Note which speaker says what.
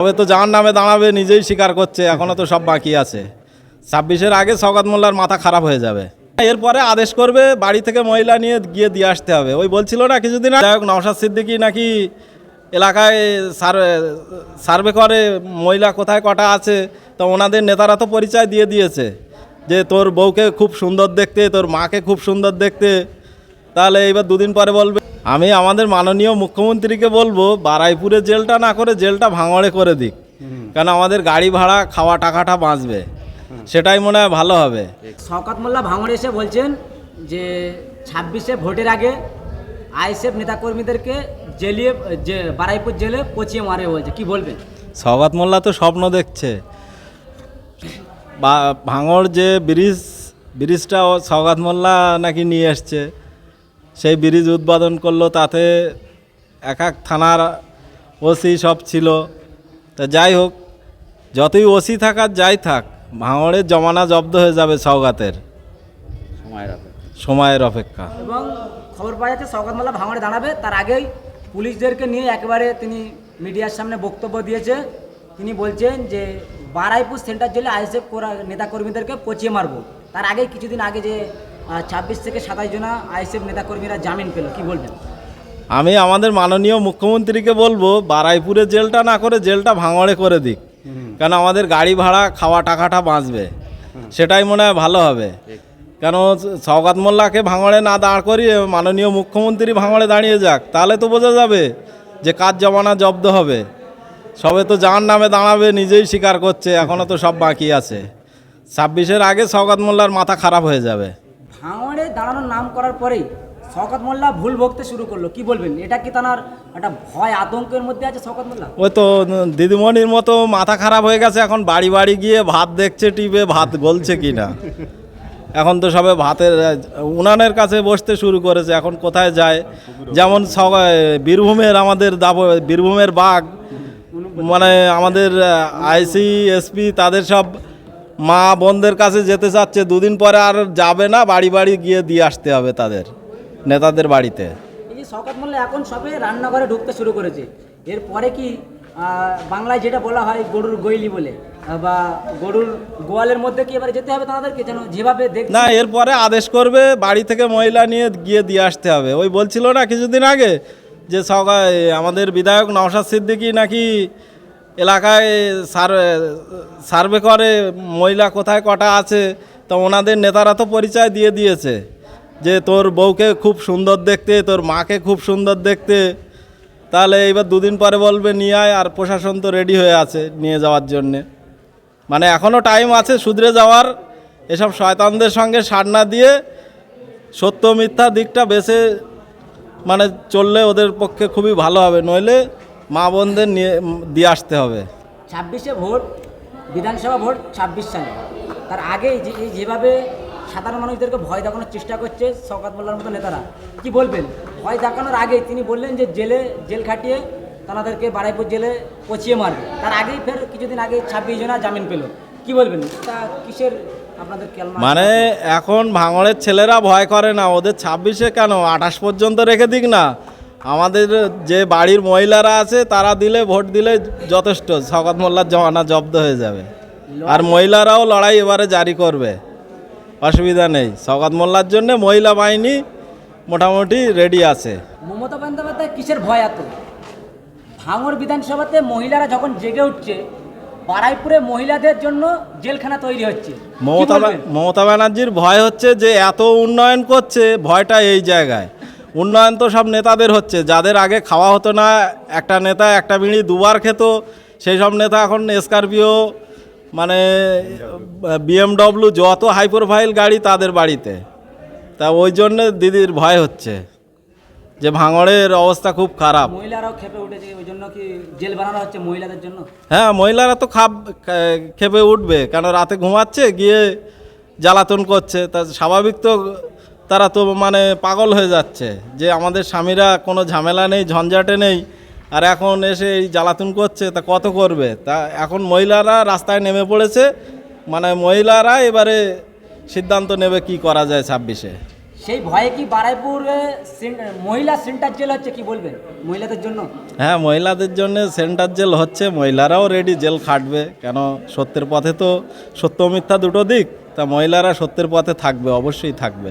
Speaker 1: তবে তো যার নামে দাঁড়াবে নিজেই স্বীকার করছে, এখনও তো সব বাকি আছে। ছাব্বিশের আগে সৌগাত মোল্লার মাথা খারাপ হয়ে যাবে। এরপরে আদেশ করবে বাড়ি থেকে মহিলা নিয়ে গিয়ে দিয়ে আসতে হবে। ওই বলছিল না কিছুদিন যাই হোক, নওশাদ সিদ্দিকি নাকি এলাকায় সার্ভে সার্ভে করে মহিলা কোথায় কটা আছে, তো ওনাদের নেতারা তো পরিচয় দিয়ে দিয়েছে যে তোর বউকে খুব সুন্দর দেখতে, তোর মাকে খুব সুন্দর দেখতে। তাহলে এবার দুদিন পরে বলবে আমি আমাদের মাননীয় মুখ্যমন্ত্রীকে বলব বারাইপুরে জেলটা না করে জেলটা ভাঙড়ে করে দিক। কারণ আমাদের গাড়ি ভাড়া খাওয়া টাকাটা বাঁচবে। সেটাই মনে হয় ভালো হবে।
Speaker 2: শওকত মোল্লা ভাঙড়ে এসে বলছেন যে ছাব্বিশে ভোটের আগে আইএসএফ নেতাকর্মীদেরকে জেলিয়ে যে বারাইপুর জেলে পচিয়ে মারে বলছে। কি বলবেন?
Speaker 1: সৌগাত মোল্লা তো স্বপ্ন দেখছে। বা ভাঙড় যে ব্রিজ ব্রিজটা ও সৌগাত মোল্লা নাকি নিয়ে এসছে। সেই ব্রিজ উদ্বোধন করল তাতে এক এক থানার ওসি সব ছিল। তা যাই হোক যতই ওসি থাকার যাই থাক ভাঙড়ের জমানা জব্দ হয়ে যাবে সৌগাতের সময়ের অপেক্ষা।
Speaker 2: এবং খবর পাওয়া যাচ্ছে শওকত মোল্লা ভাঙড়ে দাঁড়াবে। তার আগেই পুলিশদেরকে নিয়ে একেবারে তিনি মিডিয়ার সামনে বক্তব্য দিয়েছে। তিনি বলছেন যে বারাইপুর সেন্টার জেলে আইএসএফ নেতাকর্মীদেরকে পচিয়ে মারবো। তার আগে কিছুদিন আগে যে ছাব্বিশ থেকে সাতাশ জনা আইএসএফ নেতাকর্মীরা জামিন পেল কি বলবেন?
Speaker 1: আমি আমাদের মাননীয় মুখ্যমন্ত্রীকে বলব বারাইপুরে জেলটা না করে জেলটা ভাঙড়ে করে দিক। কেন আমাদের গাড়ি ভাড়া খাওয়া টাকাটা বাঁচবে। সেটাই মনে হয় ভালো হবে। কেন সৌগাত মোল্লাকে ভাঙড়ে না দাঁড় করিয়ে মাননীয় মুখ্যমন্ত্রী ভাঙড়ে দাঁড়িয়ে যাক তাহলে তো বোঝা যাবে যে কাজ জমানা জব্দ হবে। সবে তো যার নামে দাঁড়াবে নিজেই স্বীকার করছে এখনও তো সব বাকি আছে। ছাব্বিশের আগে সৌগাত মোল্লার মাথা খারাপ হয়ে যাবে।
Speaker 2: ভাঙড়ে দাঁড়ানোর নাম করার পরেই শওকত মোল্লা ভুল বকতে শুরু করল। কি বলবেন? এটা কি তার একটা ভয় আতঙ্কের মধ্যে আছে শওকত মোল্লা?
Speaker 1: ওই তো দিদিমণির মতো মাথা খারাপ হয়ে গেছে, এখন বাড়ি বাড়ি গিয়ে ভাত দেখছে, টিপে ভাত গলছে কি না এখন তো সবে ভাতের, উনানের কাছে বসতে শুরু করেছে, এখন কোথায় যায়? যেমন বীরভূমের আমাদের দাব, বীরভূমের বাঘ মানে আমাদের আইসি, এসপি, তাদের সব মা বোনদের কাছে যেতে চাচ্ছে দুদিন পরে আর যাবে না বাড়ি বাড়ি গিয়ে দিয়ে আসতে হবে তাদের নেতাদের বাড়িতে।
Speaker 2: মোল্লা এখন সবে রান্নাঘরে ঢুকতে শুরু করেছে। এরপরে কি বাংলায় যেটা বলা হয় গরুর গৈলি বলে বা গরুর গোয়ালের মধ্যে কি এবারে যেতে হবে তাদেরকে? যেন যেভাবে দেখ
Speaker 1: না এরপরে আদেশ করবে বাড়ি থেকে মহিলা নিয়ে গিয়ে দিয়ে আসতে হবে। ওই বলছিল না কিছুদিন আগে যে সকাল আমাদের বিধায়ক নওশাদ সিদ্দিকি নাকি এলাকায় সার্ভে সার্ভে করে মহিলা কোথায় কটা আছে, তো ওনাদের নেতারা তো পরিচয় দিয়ে দিয়েছে যে তোর বউকে খুব সুন্দর দেখতে, তোর মাকে খুব সুন্দর দেখতে। তাহলে এইবার দুদিন পরে বলবে, নিয়ে আয় আর প্রশাসন তো রেডি হয়ে আছে নিয়ে যাওয়ার জন্যে। মানে এখনও টাইম আছে শুধরে যাওয়ার, এসব শয়তানদের সঙ্গে সার না দিয়ে সত্য মিথ্যা দিকটা বেছে মানে চললে ওদের পক্ষে খুবই ভালো হবে। নইলে মা বোনদের নিয়ে দিয়ে আসতে হবে।
Speaker 2: ছাব্বিশে ভোট বিধানসভা ভোট ছাব্বিশ সালে। তার আগেই যে এই যেভাবে সাধারণ মানুষদেরকে ভয় দেখানোর চেষ্টা করছে শওকত মোল্লার মতো নেতারা কি বলবেন? ভয় দেখানোর আগে তিনি বললেন যে জেলে জেল খাটিয়ে তাদেরকে বারাইপুর জেলে পচিয়ে মারবে। তার আগেই ফের কিছুদিন আগে ছাব্বিশ জনা জামিন পেল। কি বলবেন? তা কিসের আপনাদের
Speaker 1: মানে এখন ভাঙড়ের ছেলেরা ভয় করে না ওদের ছাব্বিশে কেন? আঠাশ পর্যন্ত রেখে দিক না। আমাদের যে বাড়ির মহিলারা আছে তারা দিলে ভোট দিলে যথেষ্ট। শকত মোল্লার জমানা জব্দ হয়ে যাবে। আর মহিলারাও লড়াই এবারে জারি করবে। অসুবিধা নেই। শকত মোল্লার জন্য মহিলা বাহিনী মোটামুটি রেডি আছে।
Speaker 2: মমতা বন্দ্যোপাধ্যায় কিসের ভয় এত? ভাঙড় বিধানসভাতে মহিলারা যখন জেগে উঠছে বারাইপুরে মহিলাদের জন্য জেলখানা তৈরি হচ্ছে।
Speaker 1: মমতা মমতা ব্যানার্জির ভয় হচ্ছে যে এত উন্নয়ন করছে ভয়টা এই জায়গায়। উন্নয়ন তো সব নেতাদের হচ্ছে। যাদের আগে খাওয়া হতো না একটা নেতা একটা বিড়ি দুবার খেত সেই সব নেতা এখন স্করপিও মানে বিএমডব্লিউ যত হাই প্রোফাইল গাড়ি তাদের বাড়িতে। তা ওই জন্য দিদির ভয় হচ্ছে যে ভাঙড়ের অবস্থা খুব খারাপ।
Speaker 2: মহিলারাও খেপে উঠেছে ওই জন্য কি জেল বানানো হচ্ছে মহিলাদের জন্য?
Speaker 1: হ্যাঁ মহিলারা তো খাপ খেপে উঠবে কেন রাতে ঘুমাচ্ছে গিয়ে জ্বালাতন করছে। তা স্বাভাবিক তো তারা তো মানে পাগল হয়ে যাচ্ছে যে আমাদের স্বামীরা কোনো ঝামেলা নেই ঝঞ্ঝাটে নেই আর এখন এসে এই জ্বালাতন করছে তা কত করবে? তা এখন মহিলারা রাস্তায় নেমে পড়েছে মানে মহিলারা এবারে সিদ্ধান্ত নেবে কি করা যায় ছাব্বিশে।
Speaker 2: সেই ভয়ে কি বারাইপুরে মহিলা সেন্টার জেল হচ্ছে কি বলবেন মহিলাদের জন্য?
Speaker 1: হ্যাঁ মহিলাদের জন্য সেন্টার জেল হচ্ছে মহিলারাও রেডি জেল খাটবে কেন সত্যের পথে তো সত্য মিথ্যা দুটো দিক তা মহিলারা সত্যের পথে থাকবে অবশ্যই থাকবে।